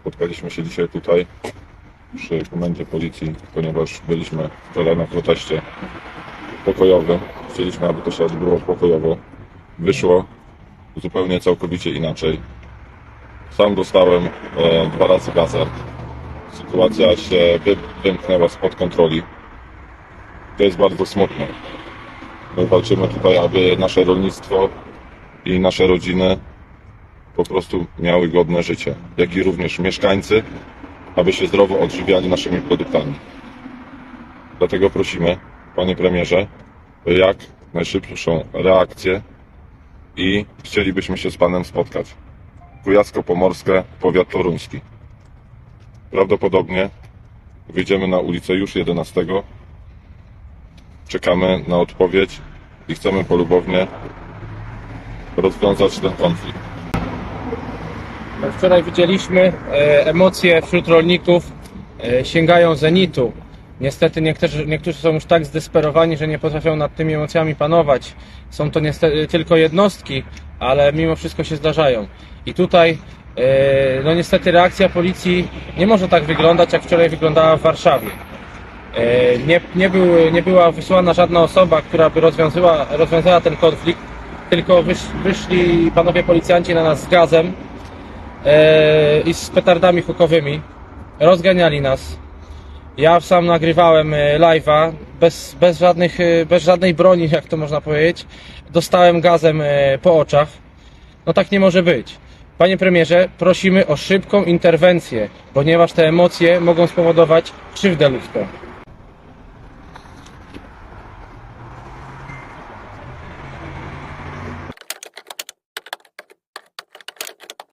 Spotkaliśmy się dzisiaj tutaj przy komendzie policji, ponieważ byliśmy wczoraj na proteście pokojowym. Chcieliśmy, aby to się odbyło pokojowo. Wyszło zupełnie całkowicie inaczej. Sam dostałem e, dwa razy gazę. Sytuacja się wy, wymknęła spod kontroli. To jest bardzo smutne. My walczymy tutaj, aby nasze rolnictwo i nasze rodziny po prostu miały godne życie, jak i również mieszkańcy, aby się zdrowo odżywiali naszymi produktami. Dlatego prosimy, panie premierze, o jak najszybszą reakcję i chcielibyśmy się z panem spotkać. Kujawsko-Pomorskie, powiat toruński. Prawdopodobnie wyjdziemy na ulicę już 11. Czekamy na odpowiedź i chcemy polubownie rozwiązać ten konflikt. Wczoraj widzieliśmy, e, emocje wśród rolników e, sięgają zenitu. Niestety niektórzy, niektórzy są już tak zdesperowani, że nie potrafią nad tymi emocjami panować. Są to niestety tylko jednostki, ale mimo wszystko się zdarzają. I tutaj, e, no niestety reakcja policji nie może tak wyglądać, jak wczoraj wyglądała w Warszawie. Nie, nie, był, nie była wysłana żadna osoba, która by rozwiązała, rozwiązała ten konflikt, tylko wysz, wyszli panowie policjanci na nas z gazem, e, i z petardami hukowymi. Rozganiali nas. Ja sam nagrywałem e, live'a bez, bez, żadnych, e, bez żadnej broni, jak to można powiedzieć. Dostałem gazem e, po oczach. No tak nie może być. Panie premierze, prosimy o szybką interwencję, ponieważ te emocje mogą spowodować krzywdę ludzką.